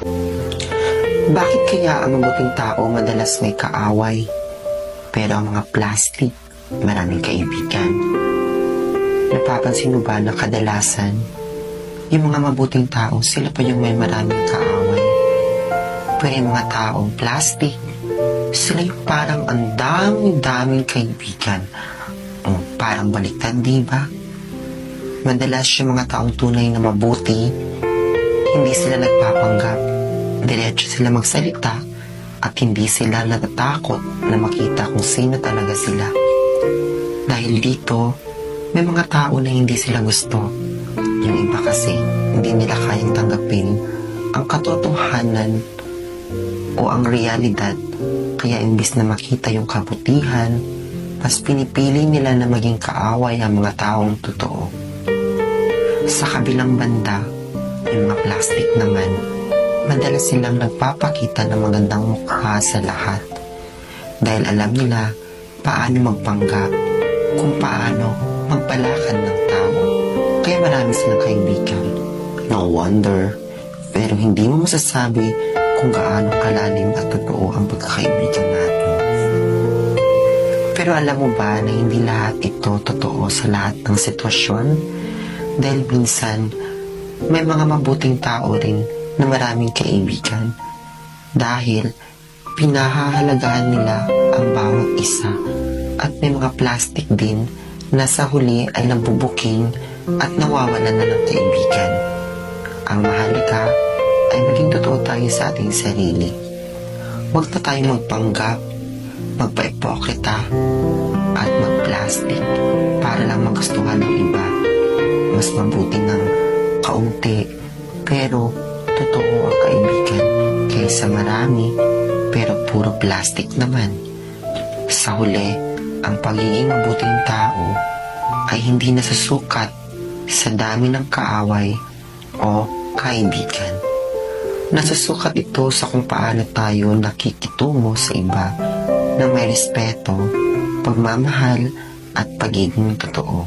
Bakit kaya ang mabuting tao madalas may kaaway? Pero ang mga plastic, maraming kaibigan. Napapansin mo ba na kadalasan, yung mga mabuting tao, sila pa yung may maraming kaaway. Pero yung mga taong plastic, sila yung parang ang daming-daming kaibigan. O, parang baliktad, di ba? Madalas yung mga taong tunay na mabuti, hindi sila nagpapanggap. Diretso sila magsalita at hindi sila natatakot na makita kung sino talaga sila. Dahil dito, may mga tao na hindi sila gusto. Yung iba kasi, hindi nila kayang tanggapin ang katotohanan o ang realidad. Kaya imbis na makita yung kabutihan, mas pinipili nila na maging kaaway ang mga taong totoo. Sa kabilang banda, yung mga plastic naman, madalas silang nagpapakita ng magandang mukha sa lahat. Dahil alam nila paano magpanggap, kung paano magpalakad ng tao. Kaya marami silang kaibigan. No wonder. Pero hindi mo masasabi kung gaano kalalim at totoo ang pagkakaibigan natin. Pero alam mo ba na hindi lahat ito totoo sa lahat ng sitwasyon? Dahil minsan, may mga mabuting tao rin na maraming kaibigan. Dahil pinahahalagahan nila ang bawat isa at may mga plastic din na sa huli ay nabubuking at nawawalan na ng kaibigan. Ang mahalaga ay maging totoo tayo sa ating sarili. Huwag na tayo magpanggap, magpa-ipokrita, at mag-plastic para lang magustuhan ng iba. Mas mabuti ng kaunti pero kaysa marami pero puro plastic naman. Sa huli, ang pagiging mabuting tao ay hindi nasusukat sa dami ng kaaway o kaibigan. Nasusukat ito sa kung paano tayo nakikitungo sa iba na may respeto, pagmamahal at pagiging totoo.